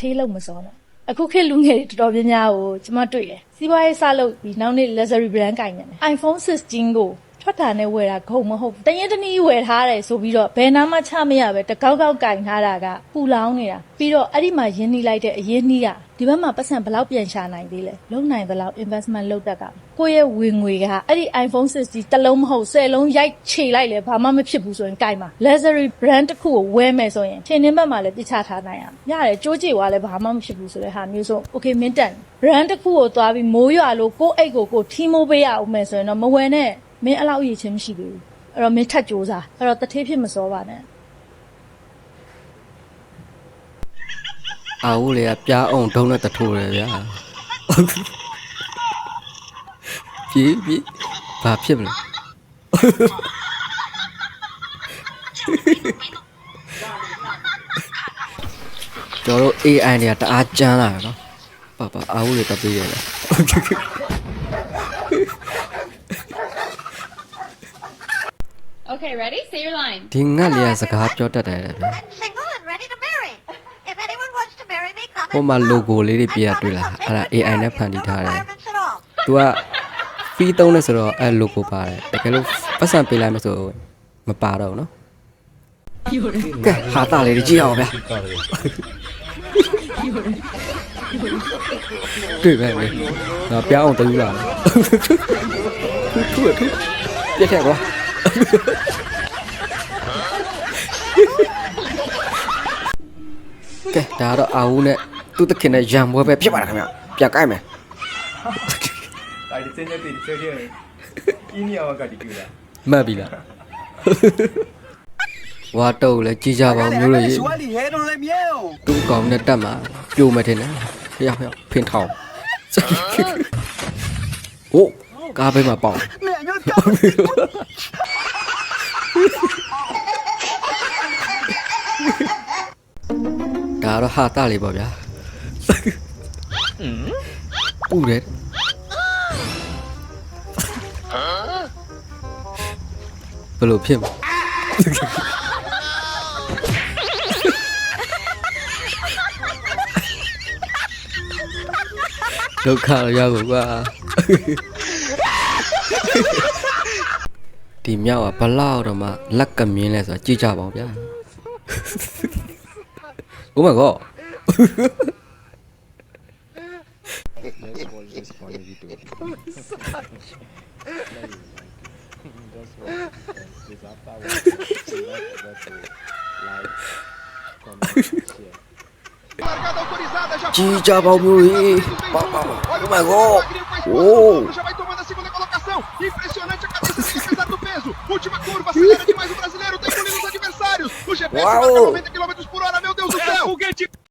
ထေးလုံးမစောနဲ့အခုခေတ်လူငယ်တွေတော်တော်များများကိုကျမတွေ့တယ်စီးပွားရေးစလုပ်ပြီးနောက်နေ့ luxury brand ကင်နေတယ် iPhone 16ကို ထွက်တာနဲ့ဝယ်တာဂုံမဟုတ်ဘူးတရင်တနည်းဝယ်ထားတယ်ဆိုပြီးတော့ဘယ်နာမှချမရပဲတကောက်ကောက်ကင်ထားတာကပူလောင်နေတာပြီးတော့အဲ့ဒီမှာရင်းနှီးလိုက်တဲ့အရင်းနှီးကဒီဘက်မှာပတ်စံဘယ်လောက်ပြန်ရှာနိုင်သေးလဲလုံနိုင်သလောက် investment လုပ်တတ်ကကိုယ့်ရဲ့ဝင်ငွေကအဲ့ဒီ iPhone 16တစ်လုံးမဟုတ်10လုံးရိုက်ခြေလိုက်လဲဘာမှမဖြစ်ဘူးဆိုရင်ကင်ပါ luxury brand တစ်ခုကိုဝယ်မယ်ဆိုရင်ခြေနှင်းဘက်မှာလည်းပြစ်ချထားနိုင်ရမယ်ရတယ်ကြိုးကြည့်သွားလဲဘာမှမဖြစ်ဘူးဆိုတဲ့ဟာမျိုးဆို okay မင်းတန် brand တစ်ခုကိုသွားပြီးမိုးရွာလို့ကိုယ့်အိတ်ကိုကိုယ်ထီးမိုးပေးရအောင်မယ်ဆိုရင်တော့မဝယ်နဲ့ မင်းအဲ့လောက်အရေးချင်းမရှိဘူးအဲ့တော့မင်းထပ်ကြိုးစားအဲ့တော့တထေးဖြစ်မစောပါနဲ့အာဦးလေကပြားအောင်ဒုံနဲ့တထိုးတယ်ဗျာပြေးပြေးဘာဖြစ်မလဲကျွန်တော်တို့ AI တွေကတအားကြမ်းလာတယ်နော်ပါပါအာဦးလေတပေးရတယ် Okay, ready? Say your line. ဒီငတ်လေးကစကားပြောတတ်တယ်လေဗျာ single and ready to marry. If anyone wants to marry me, come ဟိုမှာ logo လေးတွေပြရတွေ့လားအဲ့ဒါ AI နဲ့ဖန်တီးထားတယ် requirements at all. तू က fee သုံးနေဆိုတော့အဲ့ logo ပါတယ်တကယ်လို့ပတ်စံပေးလိုက်မှဆိုမပါတော့ဘူးနော်ကဲဟာတာလေးကြည့်အောင်ဗျာတွေ့ပဲလေငါပြောင်းအောင်တူလာတယ်ထူးထူးပြက်ထက်ကွာ ကဲဒါတော့အာဦးနဲ့သူ့တခင်နဲ့ရံပွဲပဲဖြစ်ပါလားခင်ဗျပြန်ကြိုက်မယ်ဒါဒီစင်းနေတဲ့ဒီချက်ချင်းအင်းနီယာဝကတိကူလာမှတ်ပြီလားဝါတော့လည်းကြည်ကြပါဦးမျိုးလို့ရေ dijeron de miedo. တူကောင်နဲ့တက်မှာပြိုမယ်ထင်တယ်ဖျောက်ဖျောက်ဖင်ထောင်ဟိုကားဘေးမှာပေါင် Me dañó el carro. ဒါတော့ဟာတာလေးပေါ့ဗျာပူတယ်ဘယ်လိုဖြစ်မလဲဒုက္ခရောက်ကွာဒီမြောက်ကဘလောက်တော့မှလက်ကမြင်းလဲဆိုတာကြည့်ကြပါဦးဗျာ Oh my god. Já foi. Diabal morri. Olha o Magol. Uou. Impressionante a cabeça do peso. Última curva, acelera demais o brasileiro. Tem que adversários. O GPS marca 90 km We'll get you.